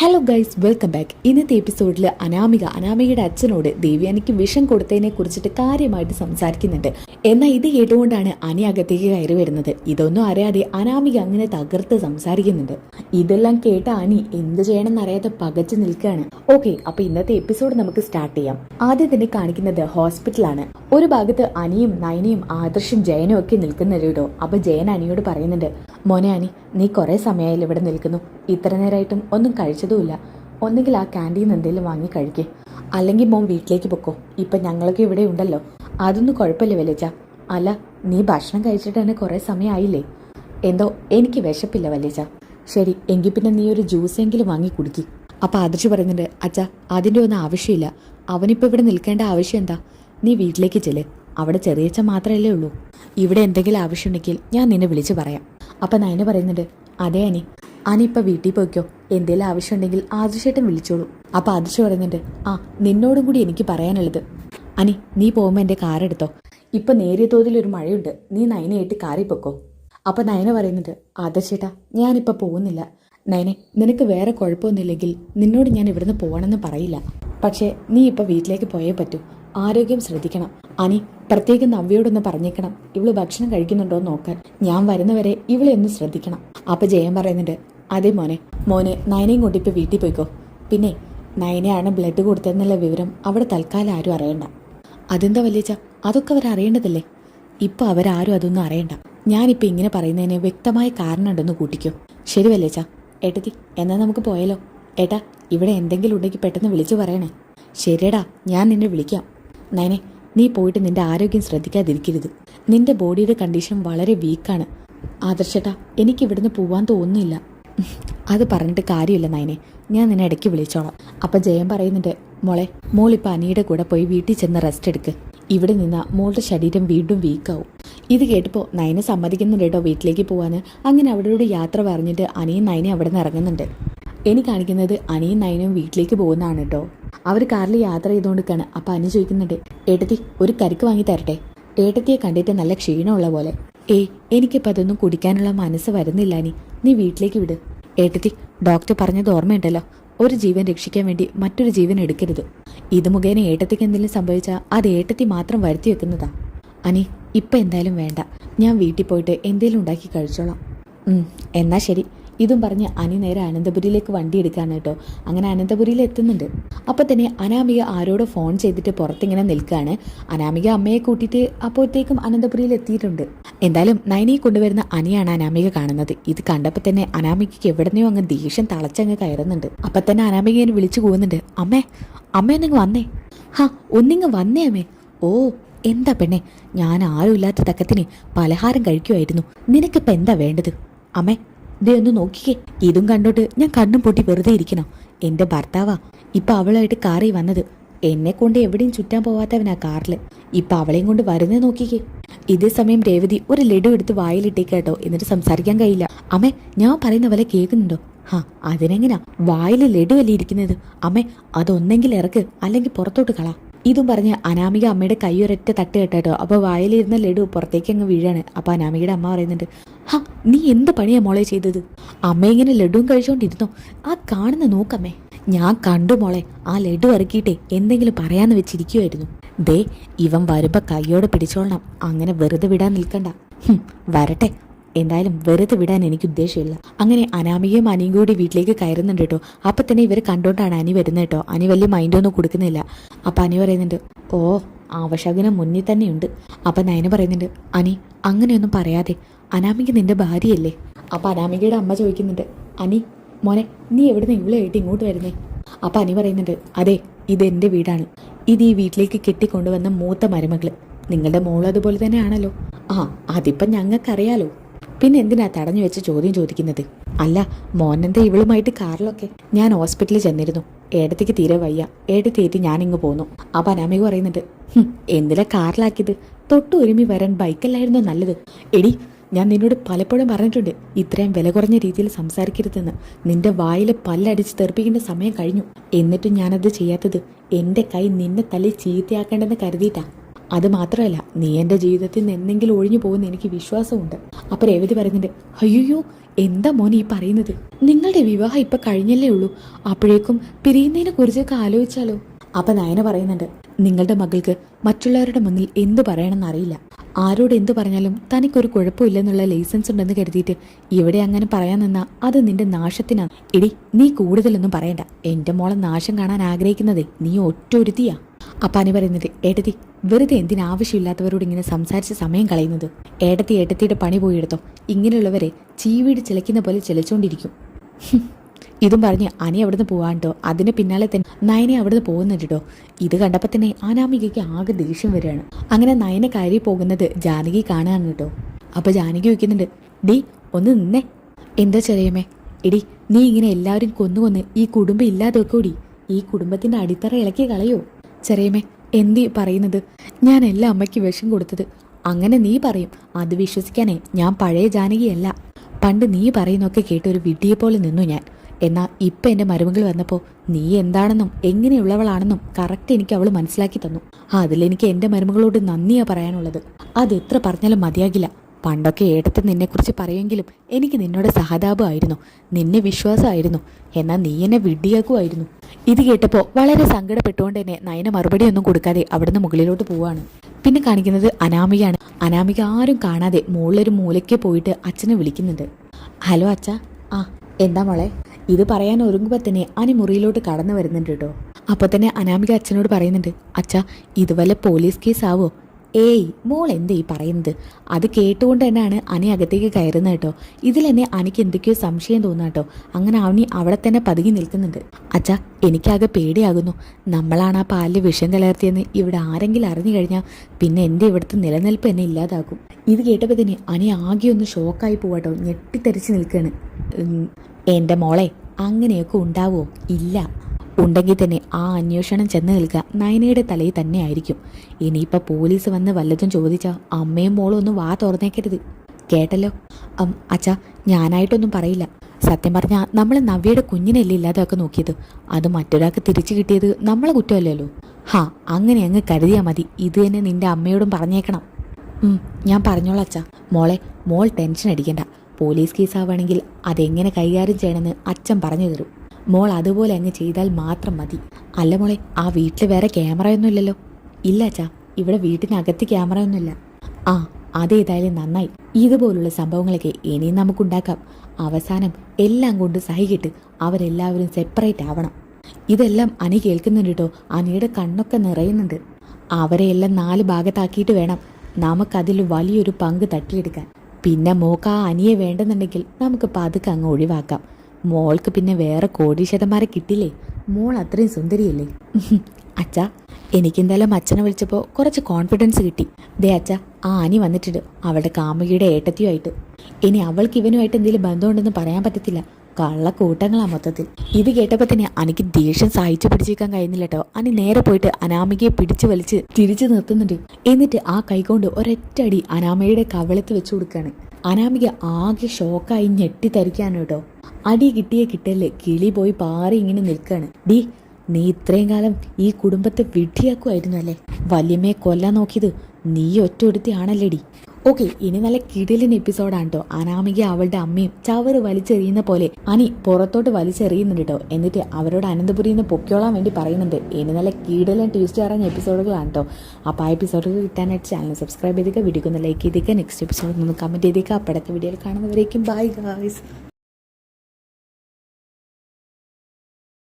Hello guys welcome back ഇന്നത്തെ എപ്പിസോഡിൽ അനാമിക അനാമികയുടെ അച്ഛനോട് ദേവ്യാനിക്ക് വിഷം കൊടുത്തതിനെ കുറിച്ചിട്ട് കാര്യമായിട്ട് സംസാരിക്കുന്നുണ്ട്. എന്നാൽ ഇത് കേട്ടുകൊണ്ടാണ് അനി അകത്തേക്ക് കയറി വരുന്നത്. ഇതൊന്നും അറിയാതെ അനാമിക അങ്ങനെ തകർത്ത് സംസാരിക്കുന്നുണ്ട്. ഇതെല്ലാം കേട്ട അനി എന്ത് ചെയ്യണമെന്ന് അറിയാതെ പകച്ചു നിൽക്കുകയാണ്. ഓക്കെ അപ്പൊ ഇന്നത്തെ എപ്പിസോഡ് നമുക്ക് സ്റ്റാർട്ട് ചെയ്യാം. ആദ്യം തന്നെ കാണിക്കുന്നത് ഹോസ്പിറ്റലാണ് ഒരു ഭാഗത്ത് അനിയും നയനയും ആദർശും ജയനും ഒക്കെ നിൽക്കുന്നുണ്ടോ അപ്പൊ ജയൻ അനിയോട് പറയുന്നുണ്ട് മോനെ അനി നീ കുറെ സമയമായില്ല ഇവിടെ നിൽക്കുന്നു. ഇത്ര നേരമായിട്ടും ഒന്നും കഴിച്ചതുമില്ല. ഒന്നുകിൽ ആ ക്യാന്റീൻ എന്തെങ്കിലും വാങ്ങി കഴിക്കേ. അല്ലെങ്കിൽ മോൻ വീട്ടിലേക്ക് പൊക്കോ. ഇപ്പം ഞങ്ങളൊക്കെ ഇവിടെ ഉണ്ടല്ലോ. അതൊന്നും കുഴപ്പമില്ല വലിയച്ച. അല്ല നീ ഭക്ഷണം കഴിച്ചിട്ട് തന്നെ കുറേ സമയമായില്ലേ എന്തോ എനിക്ക് വിശപ്പില്ല വല്യച്ച. ശരി എങ്കിൽ പിന്നെ നീ ഒരു ജ്യൂസ് എങ്കിലും വാങ്ങി കുടിക്കി. അപ്പം ആദർശ് പറയുന്നുണ്ട് അച്ഛാ അതിന്റെ ഒന്നും ആവശ്യമില്ല. അവനിപ്പോൾ ഇവിടെ നിൽക്കേണ്ട ആവശ്യം എന്താ? നീ വീട്ടിലേക്ക് ചെല്ല്. അവിടെ ചെറിയച്ച മാത്രമല്ലേ ഉള്ളൂ. ഇവിടെ എന്തെങ്കിലും ആവശ്യമുണ്ടെങ്കിൽ ഞാൻ നിന്നെ വിളിച്ച് പറയാം. അപ്പം നയന പറയുന്നുണ്ട് അതെ അനി അനി ഇപ്പം വീട്ടിൽ പോയിക്കോ. എന്തെങ്കിലും ആവശ്യമുണ്ടെങ്കിൽ ആദർശേട്ടൻ വിളിച്ചോളൂ. അപ്പം ആദർശ് പറയുന്നുണ്ട് ആ നിന്നോടും കൂടി എനിക്ക് പറയാനുള്ളത്. അനി നീ പോകുമ്പോൾ എന്റെ കാർ എടുത്തോ. ഇപ്പം നേരിയ തോതിൽ ഒരു മഴയുണ്ട്. നീ നയനയായിട്ട് കാറി പൊക്കോ. അപ്പം നയന പറയുന്നുണ്ട് ആദർശേട്ടാ ഞാനിപ്പോൾ പോകുന്നില്ല. നയനെ നിനക്ക് വേറെ കുഴപ്പമൊന്നുമില്ലെങ്കിൽ നിന്നോട് ഞാൻ ഇവിടുന്ന് പോകണമെന്ന് പറയില്ല. പക്ഷേ നീ ഇപ്പോൾ വീട്ടിലേക്ക് പോയേ പറ്റൂ. ആരോഗ്യം ശ്രദ്ധിക്കണം. അനി പ്രത്യേകം നവ്യോടൊന്ന് പറഞ്ഞേക്കണം. ഇവൾ ഭക്ഷണം കഴിക്കുന്നുണ്ടോ നോക്കാൻ. ഞാൻ വരുന്നവരെ ഇവളെ ഒന്ന് ശ്രദ്ധിക്കണം. അപ്പൊ ജയൻ പറയുന്നുണ്ട് അതെ മോനെ. മോനെ നയനയും കൊണ്ട് ഇപ്പൊ വീട്ടിൽ പോയിക്കോ. പിന്നെ നയനയാണ് ബ്ലഡ് കൊടുത്തതെന്നുള്ള വിവരം അവിടെ തൽക്കാലം ആരും അറിയണ്ട. അതെന്താ വല്ലേച്ച അതൊക്കെ അവർ അറിയേണ്ടതല്ലേ? ഇപ്പൊ അവരാരും അതൊന്നും അറിയണ്ട. ഞാനിപ്പോ ഇങ്ങനെ പറയുന്നതിന് വ്യക്തമായ കാരണം ഉണ്ടെന്ന് കൂട്ടിക്കോ. ശരി വല്ലേച്ച ഏട്ടത്തി എന്നാ നമുക്ക് പോയാലോ? ഏട്ടാ ഇവിടെ എന്തെങ്കിലും ഉണ്ടെങ്കിൽ പെട്ടെന്ന് വിളിച്ചു പറയണേ. ശരിയടാ ഞാൻ നിന്നെ വിളിക്കാം. നയനെ നീ പോയിട്ട് നിന്റെ ആരോഗ്യം ശ്രദ്ധിക്കാതിരിക്കരുത്. നിന്റെ ബോഡിയുടെ കണ്ടീഷൻ വളരെ വീക്കാണ്. ആദർശട്ട എനിക്ക് ഇവിടുന്ന് പോവാൻ തോന്നുന്നില്ല. അത് പറഞ്ഞിട്ട് കാര്യമില്ല നയനെ. ഞാൻ നിന്നെ ഇടയ്ക്ക് വിളിച്ചോളാം. അപ്പം ജയൻ പറയുന്നുണ്ട് മോളെ മോളിപ്പോൾ അനിയുടെ കൂടെ പോയി വീട്ടിൽ ചെന്ന് റെസ്റ്റ് എടുക്ക്. ഇവിടെ നിന്ന മോളുടെ ശരീരം വീണ്ടും വീക്കാവും. ഇത് കേട്ടപ്പോൾ നയനെ സമ്മതിക്കുന്നുണ്ട് കേട്ടോ വീട്ടിലേക്ക് പോവാന്. അങ്ങനെ അവരോട് യാത്ര പറഞ്ഞിട്ട് അനിയും നയനെ അവിടെ നിന്ന് ഇറങ്ങുന്നുണ്ട്. എനിക്ക് കാണിക്കുന്നത് അനിയും നയനും വീട്ടിലേക്ക് പോകുന്നതാണ് കേട്ടോ അവർ കാറിൽ യാത്ര ചെയ്തുകൊണ്ടിരിക്കുകയാണ് അപ്പോൾ അനു ചോദിക്കുന്നുണ്ട് ഏട്ടത്തി ഒരു കരിക്ക് വാങ്ങി തരട്ടെ? ഏട്ടത്തിയെ കണ്ടിട്ട് നല്ല ക്ഷീണമുള്ള പോലെ. ഏയ് എനിക്കിപ്പോൾ അതൊന്നും കുടിക്കാനുള്ള മനസ്സ് വരുന്നില്ല നീ നീ വീട്ടിലേക്ക് വിട്. ഏട്ടത്തി ഡോക്ടർ പറഞ്ഞത് ഓർമ്മയുണ്ടല്ലോ. ഒരു ജീവൻ രക്ഷിക്കാൻ വേണ്ടി മറ്റൊരു ജീവൻ എടുക്കരുത്. ഇത് മുഖേന ഏട്ടത്തിക്ക് എന്തെങ്കിലും സംഭവിച്ചാൽ അത് ഏട്ടത്തി മാത്രം വരുത്തി വെക്കുന്നതാ. അനി ഇപ്പം എന്തായാലും വേണ്ട. ഞാൻ വീട്ടിൽ പോയിട്ട് എന്തെങ്കിലും ഉണ്ടാക്കി കഴിച്ചോളാം. എന്നാ ശരി. ഇതും പറഞ്ഞ് അനി നേരെ അനന്തപുരിയിലേക്ക് വണ്ടി എടുക്കാണ് കേട്ടോ. അങ്ങനെ അനന്തപുരിയിൽ എത്തുന്നുണ്ട്. അപ്പോൾ തന്നെ അനാമിക ആരോട് ഫോൺ ചെയ്തിട്ട് പുറത്തിങ്ങനെ നിൽക്കുകയാണ് അനാമിക അമ്മയെ കൂട്ടിയിട്ട് അപ്പോഴത്തേക്കും അനന്തപുരിയിൽ എത്തിയിട്ടുണ്ട്. എന്തായാലും നയനിയെ കൊണ്ടുവരുന്ന അനിയാണ് അനാമിക കാണുന്നത്. ഇത് കണ്ടപ്പോൾ തന്നെ അനാമികയ്ക്ക് എവിടെന്നെയോ അങ്ങ് ദേഷ്യം തളച്ചങ്ങ് കയറുന്നുണ്ട്. അപ്പം തന്നെ അനാമിക ഞാൻ വിളിച്ചു പോകുന്നുണ്ട് അമ്മേ അമ്മേ ഒന്നിങ്ങ് വന്നേ. ഹാ ഒന്നിങ്ങ് വന്നേ അമ്മേ. ഓ എന്താ പെണ്ണെ? ഞാൻ ആരുമില്ലാത്ത തക്കത്തിന് പലഹാരം കഴിക്കുമായിരുന്നു നിനക്കിപ്പോൾ എന്താ വേണ്ടത്? അമ്മേ ദേ ഒന്ന് നോക്കിക്കേ. ഇതും കണ്ടോട്ട് ഞാൻ കണ്ണും പൊട്ടി വെറുതെ ഇരിക്കണം. എന്റെ ഭർത്താവാ ഇപ്പൊ അവളായിട്ട് കാറി വന്നത്. എന്നെ കൊണ്ട് എവിടെയും ചുറ്റാൻ പോവാത്തവനാ കാറിൽ ഇപ്പൊ അവളെയും കൊണ്ട് വരുന്നേ നോക്കിക്കേ. ഇതേ സമയം രേവതി ഒരു ലഡു എടുത്ത് വായിലിട്ടേക്കാട്ടോ എന്നിട്ട് സംസാരിക്കാൻ കഴിയില്ല. അമ്മേ ഞാൻ പറയുന്ന പോലെ കേൾക്കുന്നുണ്ടോ? ഹാ അതിനെങ്ങനാ? വായിൽ ലഡു അല്ലേ ഇരിക്കുന്നത്? അമ്മേ അതൊന്നെങ്കിൽ ഇറക്ക്. അല്ലെങ്കിൽ പുറത്തോട്ട് കളാ. ഇതും പറഞ്ഞ് അനാമിക അമ്മയുടെ കൈയൊരൊറ്റ തട്ട് കേട്ടോ. അപ്പോൾ വായിലിരുന്ന ലഡു പുറത്തേക്ക് അങ്ങ് വീഴാണ്. അപ്പോൾ അനാമികയുടെ അമ്മ പറയുന്നുണ്ട് ഹാ നീ എന്ത് പണിയാ മോളെ ചെയ്തത്? അമ്മ ഇങ്ങനെ ലഡുവും കഴിച്ചുകൊണ്ടിരുന്നോ ആ കാണുന്ന നോക്കമ്മേ. ഞാൻ കണ്ടു മോളെ ആ ലഡു ഇറക്കിയിട്ടേ എന്തെങ്കിലും പറയാന്ന് വെച്ചിരിക്കുമായിരുന്നു ദേ ഇവൻ വരുമ്പോ കൈയോടെ പിടിച്ചോളണം. അങ്ങനെ വെറുതെ വിടാൻ നിൽക്കണ്ട. വരട്ടെ. എന്തായാലും വെറുതെ വിടാൻ എനിക്ക് ഉദ്ദേശമില്ല. അങ്ങനെ അനാമികയും അനിയും കൂടി വീട്ടിലേക്ക് കയറുന്നുണ്ട് കേട്ടോ. അപ്പൊ തന്നെ ഇവരെ കണ്ടോണ്ടാണ് അനി വരുന്നത് കേട്ടോ. അനി വലിയ മൈൻഡൊന്നും കൊടുക്കുന്നില്ല. അപ്പൊ അനി പറയുന്നുണ്ട് ഓ ആവശ്യകനം മുന്നിൽ തന്നെയുണ്ട്. അപ്പൊ നയന പറയുന്നുണ്ട് അനി അങ്ങനെയൊന്നും പറയാതെ. അനാമിക നിന്റെ ഭാര്യയല്ലേ? അപ്പൊ അനാമികയുടെ അമ്മ ചോദിക്കുന്നുണ്ട് അനി മോനെ നീ എവിടെ നിന്ന് ഇവളായിട്ട് ഇങ്ങോട്ട് വരുന്നേ? അപ്പൊ അനി പറയുന്നുണ്ട് അതെ ഇത് എന്റെ വീടാണ്. ഇത് ഈ വീട്ടിലേക്ക് കെട്ടിക്കൊണ്ടുവന്ന മൂത്ത മരുമകൾ. നിങ്ങളുടെ മോൾ അതുപോലെ തന്നെയാണല്ലോ. ആ അതിപ്പം ഞങ്ങൾക്കറിയാലോ. പിന്നെ എന്തിനാ തടഞ്ഞു വെച്ച് ചോദ്യം ചോദിക്കുന്നത്? അല്ല മോനെന്താ ഇവളുമായിട്ട് കാറിലൊക്കെ? ഞാൻ ഹോസ്പിറ്റലിൽ ചെന്നിരുന്നു. ഏടത്തേക്ക് തീരെ വയ്യ. ഏടത്തേറ്റി ഞാനിങ്ങ് പോന്നു. അപ്പൊ അനാമിക പറയുന്നുണ്ട് "ഹും, എന്തിനാ കാറിലാക്കിയത്? തൊട്ടു ഒരുമി വരാൻ ബൈക്കല്ലായിരുന്നോ നല്ലത്? എടി ഞാൻ നിന്നോട് പലപ്പോഴും പറഞ്ഞിട്ടുണ്ട് ഇത്രയും വില കുറഞ്ഞ രീതിയിൽ സംസാരിക്കരുതെന്ന്. നിന്റെ വായിൽ പല്ലടിച്ച് തെറിപ്പിക്കേണ്ട സമയം കഴിഞ്ഞു. എന്നിട്ടും ഞാനത് ചെയ്യാത്തത് എന്റെ കൈ നിന്നെ തല്ലി ചീത്തയാക്കേണ്ടെന്ന് കരുതിയിട്ടാ. അത് മാത്രമല്ല നീ എന്റെ ജീവിതത്തിൽ നിന്ന് എന്തെങ്കിലും ഒഴിഞ്ഞു പോകുന്ന എനിക്ക് വിശ്വാസമുണ്ട്. അപ്പൊ രേവതി പറയുന്നുണ്ട് അയ്യോ എന്താ മോൻ ഈ പറയുന്നത്? നിങ്ങളുടെ വിവാഹം ഇപ്പൊ കഴിഞ്ഞല്ലേ ഉള്ളൂ. അപ്പോഴേക്കും പിരിയുന്നതിനെ കുറിച്ചൊക്കെ ആലോചിച്ചാലോ? അപ്പൊ നയന പറയുന്നുണ്ട് നിങ്ങളുടെ മകൾക്ക് മറ്റുള്ളവരുടെ മുന്നിൽ എന്ത് പറയണമെന്ന് അറിയില്ല. ആരോട് എന്തു പറഞ്ഞാലും തനിക്കൊരു കുഴപ്പമില്ലെന്നുള്ള ലൈസൻസ് ഉണ്ടെന്ന് കരുതിയിട്ട് ഇവിടെ അങ്ങനെ പറയാൻ നിന്നാ അത് നിന്റെ നാശത്തിനാണ് എടി നീ കൂടുതലൊന്നും പറയണ്ട. എന്റെ മോളെ നാശം കാണാൻ ആഗ്രഹിക്കുന്നതേ നീ ഒറ്റൊരുത്തിയാ. അപ്പാനി പറയുന്നത് ഏട്ടത്തി വെറുതെ എന്തിനാവശ്യമില്ലാത്തവരോട് ഇങ്ങനെ സംസാരിച്ച് സമയം കളയുന്നത്? ഏട്ടത്തി ഏട്ടത്തിയുടെ പണി പോയി എടുത്തോ. ഇങ്ങനെയുള്ളവരെ ചീവീട് ചിലയ്ക്കുന്ന പോലെ ചിലച്ചോണ്ടിരിക്കും. ഹും. ഇതും പറഞ്ഞ് അനി അവിടുന്ന് പോവാണ്ടോ അതിന് പിന്നാലെ തന്നെ നയനെ അവിടുന്ന് പോകുന്നുണ്ട് കേട്ടോ ഇത് കണ്ടപ്പോൾ തന്നെ അനാമികയ്ക്ക് ആകെ ദേഷ്യം വരികയാണ്. അങ്ങനെ നയനെ കയറി പോകുന്നത് ജാനകി കാണാൻ കേട്ടോ അപ്പൊ ജാനകി വയ്ക്കുന്നുണ്ട് ഡി ഒന്ന് നിന്നെ. എന്താ ചെറിയമ്മേ? എടി നീ ഇങ്ങനെ എല്ലാവരും കൊന്നു കൊന്ന് ഈ കുടുംബം ഇല്ലാതെ കൂടി ഈ കുടുംബത്തിന്റെ അടിത്തറ ഇളക്കി കളയോ? ചെറിയമ്മേ എന്തി പറയുന്നത്? ഞാൻ എല്ലാ അമ്മയ്ക്ക് വിഷം കൊടുത്തത്. അങ്ങനെ നീ പറയും. അത് വിശ്വസിക്കാനേ ഞാൻ പഴയ ജാനകിയല്ല. പണ്ട് നീ പറയുന്നൊക്കെ കേട്ട് ഒരു വിഡ്ഢിയെ പോലെ നിന്നു ഞാൻ. എന്നാ ഇപ്പം എന്റെ മരുമകൾ വന്നപ്പോൾ നീ എന്താണെന്നും എങ്ങനെയുള്ളവളാണെന്നും കറക്റ്റ് എനിക്ക് അവൾ മനസ്സിലാക്കി തന്നു. അതിലെനിക്ക് എന്റെ മരുമകളോട് നന്ദിയാ പറയാനുള്ളത്. അത് എത്ര പറഞ്ഞാലും മതിയാകില്ല. പണ്ടൊക്കെ ഏട്ടത്തെ നിന്നെക്കുറിച്ച് പറയുമെങ്കിലും എനിക്ക് നിന്നോട് സഹതാപമായിരുന്നു. നിന്നെ വിശ്വാസമായിരുന്നു. എന്നാൽ നീ എന്നെ വിഡ്ഢിയാക്കുമായിരുന്നു. ഇത് കേട്ടപ്പോൾ വളരെ സങ്കടപ്പെട്ടുകൊണ്ട് തന്നെ നയന മറുപടിയൊന്നും കൊടുക്കാതെ അവിടുന്ന് മുകളിലോട്ട് പോവാണ്. പിന്നെ കാണിക്കുന്നത് അനാമികയാണ്. അനാമിക ആരും കാണാതെ മുകളിലൊരു മൂലയ്ക്ക് പോയിട്ട് അച്ഛനെ വിളിക്കുന്നുണ്ട്. ഹലോ അച്ഛ. ആ എന്താ മോളെ? ഇത് പറയാൻ ഒരുങ്ങുമ്പോൾ തന്നെ അനി മുറിയിലോട്ട് കടന്നു വരുന്നുണ്ട് കേട്ടോ അപ്പോൾ തന്നെ അനാമിക അച്ഛനോട് പറയുന്നുണ്ട് അച്ഛ ഇതുപോലെ പോലീസ് കേസ് ആവോ ഏയ് മോൾ എന്ത് ഈ പറയുന്നത്? അത് കേട്ടുകൊണ്ട് തന്നെയാണ് അനി അകത്തേക്ക് കയറുന്നത് കേട്ടോ. ഇതിൽ തന്നെ അനിക്ക് എന്തൊക്കെയോ സംശയം തോന്നുക കേട്ടോ. അങ്ങനെ അവനി അവിടെ തന്നെ പതുങ്ങി നിൽക്കുന്നുണ്ട്. അച്ഛാ എനിക്കാകെ പേടിയാകുന്നു. നമ്മളാണ് ആ പാലിൽ വിഷം കലർത്തിയെന്ന് ഇവിടെ ആരെങ്കിലും അറിഞ്ഞു കഴിഞ്ഞാൽ പിന്നെ എന്റെ ഇവിടുത്തെ നിലനിൽപ്പ് എന്നെ ഇല്ലാതാക്കും. ഇത് കേട്ടപ്പോൾ തന്നെ അനി ആകെ ഒന്ന് ഷോക്കായി പോവാട്ടോ ഞെട്ടിത്തെറിച്ച് നിൽക്കുകയാണ് എന്റെ മോളെ അങ്ങനെയൊക്കെ ഉണ്ടാവുമോ ഇല്ല. ഉണ്ടെങ്കിൽ തന്നെ ആ അന്വേഷണം ചെന്ന് നിൽക്കുക. നയനയുടെ തലയിൽ തന്നെ ആയിരിക്കും. ഇനിയിപ്പോൾ പോലീസ് വന്ന് വല്ലതും ചോദിച്ചാൽ അമ്മയും മോളും ഒന്ന് വാ തുറന്നേക്കരുത്. കേട്ടല്ലോ? അച്ഛാ ഞാനായിട്ടൊന്നും പറയില്ല. സത്യം പറഞ്ഞാൽ നമ്മൾ നവ്യയുടെ കുഞ്ഞിനല്ലേ ഇല്ലാതെയൊക്കെ നോക്കിയത്. അത് മറ്റൊരാൾക്ക് തിരിച്ചു കിട്ടിയത് നമ്മളെ കുറ്റമല്ലല്ലോ. ഹാ അങ്ങനെ അങ്ങ് കരുതിയാൽ മതി. ഇത് തന്നെ നിന്റെ അമ്മയോടും പറഞ്ഞേക്കണം. ഞാൻ പറഞ്ഞോളാം അച്ഛാ. മോളെ മോൾ ടെൻഷൻ അടിക്കണ്ട. പോലീസ് കേസാവുകയാണെങ്കിൽ അതെങ്ങനെ കൈകാര്യം ചെയ്യണമെന്ന് അച്ഛൻ പറഞ്ഞു തരും. മോൾ അതുപോലെ അങ്ങ് ചെയ്താൽ മാത്രം മതി. അല്ല മോളെ ആ വീട്ടിൽ വേറെ ക്യാമറയൊന്നും ഇല്ലല്ലോ. ഇല്ല അച്ഛാ ഇവിടെ വീട്ടിനകത്ത് ക്യാമറയൊന്നുമില്ല ആ അതേതായാലും നന്നായി. ഇതുപോലുള്ള സംഭവങ്ങളൊക്കെ ഇനിയും നമുക്കുണ്ടാക്കാം. അവസാനം എല്ലാം കൊണ്ട് സഹികിട്ട് അവരെല്ലാവരും സെപ്പറേറ്റ് ആവണം. ഇതെല്ലാം അനി കേൾക്കുന്നുണ്ട് കേട്ടോ അനിയുടെ കണ്ണൊക്കെ നിറയുന്നുണ്ട്. അവരെയെല്ലാം നാല് ഭാഗത്താക്കിയിട്ട് വേണം നമുക്കതിൽ വലിയൊരു പങ്ക് തട്ടിയെടുക്കാൻ. പിന്നെ മോക്ക് ആ അനിയെ വേണ്ടെന്നുണ്ടെങ്കിൽ നമുക്ക് പതുക്കെ അങ്ങ് ഒഴിവാക്കാം. മോൾക്ക് പിന്നെ വേറെ കോടി കോടീശ്വരന്മാരെ കിട്ടില്ലേ മോൾ അത്രയും സുന്ദരിയല്ലേ? അച്ഛാ എനിക്കെന്തായാലും അച്ഛനെ വിളിച്ചപ്പോൾ കുറച്ച് കോൺഫിഡൻസ് കിട്ടി. ദേ അച്ഛ ആ അനി വന്നിട്ടുണ്ട്. അവളുടെ കാമുകിയുടെ ഏട്ടത്തിയുമായിട്ട്. ഇനി അവൾക്ക് ഇവനുമായിട്ട് എന്തെങ്കിലും ബന്ധമുണ്ടെന്ന് പറയാൻ പറ്റത്തില്ല. കള്ള കൂട്ടങ്ങളാ മൊത്തത്തിൽ. ഇത് കേട്ടപ്പോൾ തന്നെ അനിക്ക് ദേഷ്യം സഹിച്ചു പിടിച്ചേക്കാൻ കഴിയുന്നില്ല കേട്ടോ അനി നേരെ പോയിട്ട് അനാമികയെ പിടിച്ചു വലിച്ച് തിരിച്ചു നിർത്തുന്നുണ്ട്. എന്നിട്ട് ആ കൈകൊണ്ട് ഒരൊറ്റ അടി അനാമയുടെ കവളത്ത് വെച്ചു കൊടുക്കുകയാണ് അനാമിക ആകെ ഷോക്കായി ഞെട്ടിത്തരിക്കാണ് കേട്ടോ അടി കിട്ടിയ കിട്ടല്ലേ? കിളി പോയി പാറി ഇങ്ങനെ നിൽക്കാണ്. ഡി നീ ഇത്രയും കാലം ഈ കുടുംബത്തെ വിഡ്ഢിയാക്കുമായിരുന്നു അല്ലേ? വല്യമ്മയെ കൊല്ലാൻ നോക്കിയത് നീ ഒറ്റ ആണല്ലേടി ഓക്കെ ഇനി നല്ല കിടിലൻ എപ്പിസോഡാണ് കേട്ടോ അനാമിക അവളുടെ അമ്മയും ചവറ് വലിച്ചെറിയുന്ന പോലെ. അനി പുറത്തോട്ട് വലിച്ചെറിയുന്നുണ്ട് കേട്ടോ എന്നിട്ട് അവരോട് അനന്തപുരിയിൽ നിന്ന് പൊക്കോളാൻ വേണ്ടി പറയുന്നുണ്ട്. ഇനി നല്ല കിടിലൻ ട്വിസ്റ്റ് അറിഞ്ഞ എപ്പിസോഡുകളാണ് കേട്ടോ അപ്പോൾ ആ എപ്പിസോഡുകൾ കിട്ടാനായിട്ട് ചാനൽ സബ്സ്ക്രൈബ് ചെയ്തേക്കുക വീഡിയോ ഒന്ന് ലൈക്ക് ചെയ്തേക്കുക നെക്സ്റ്റ് എപ്പിസോഡ് ഒന്ന് കമന്റ് ചെയ്തേക്കുക അപ്പോഴത്തെ വീഡിയോയിൽ കാണുന്നവരേക്കും ബൈ ഗായ്സ്